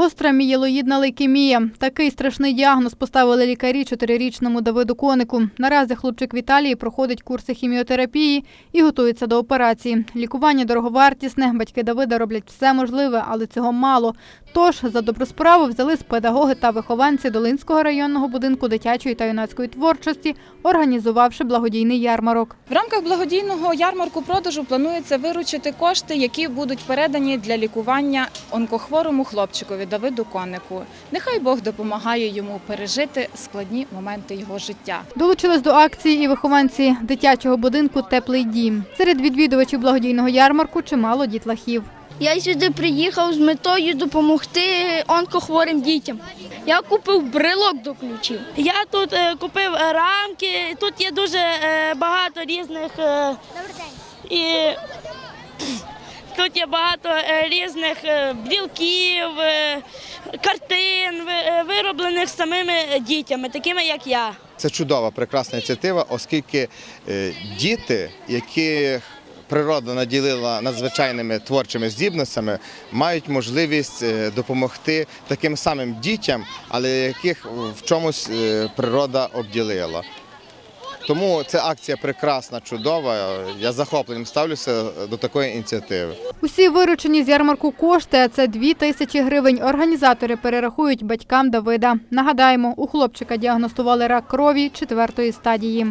Гостра мієлоїдна лейкемія. Такий страшний діагноз поставили лікарі чотирирічному Давиду Конику. Наразі хлопчик Віталій проходить курси хіміотерапії і готується до операції. Лікування дороговартісне. Батьки Давида роблять все можливе, але цього мало. Тож за добру справу взялись педагоги та вихованці Долинського районного будинку дитячої та юнацької творчості, організувавши благодійний ярмарок. В рамках благодійного ярмарку продажу планується виручити кошти, які будуть передані для лікування онкохворому хлопчикові Давиду Конику. Нехай Бог допомагає йому пережити складні моменти його життя. Долучились до акції і вихованці дитячого будинку Теплий дім. Серед відвідувачів благодійного ярмарку чимало дітлахів. Я сюди приїхав з метою допомогти онкохворим дітям. Я купив брелок до ключів. Я тут е, купив рамки, тут є дуже е, багато різних. Е, і тут є багато е, різних е, білків, е, картин, вироблених самими дітями, такими як я. Це чудова, прекрасна ініціатива, оскільки діти, яких природа наділила надзвичайними творчими здібностями, мають можливість допомогти таким самим дітям, але яких в чомусь природа обділила. Тому ця акція прекрасна, чудова. Я захопленням ставлюся до такої ініціативи. Усі виручені з ярмарку кошти, а це дві тисячі гривень. Організатори перерахують батькам Давида. Нагадаємо, у хлопчика діагностували рак крові четвертої стадії.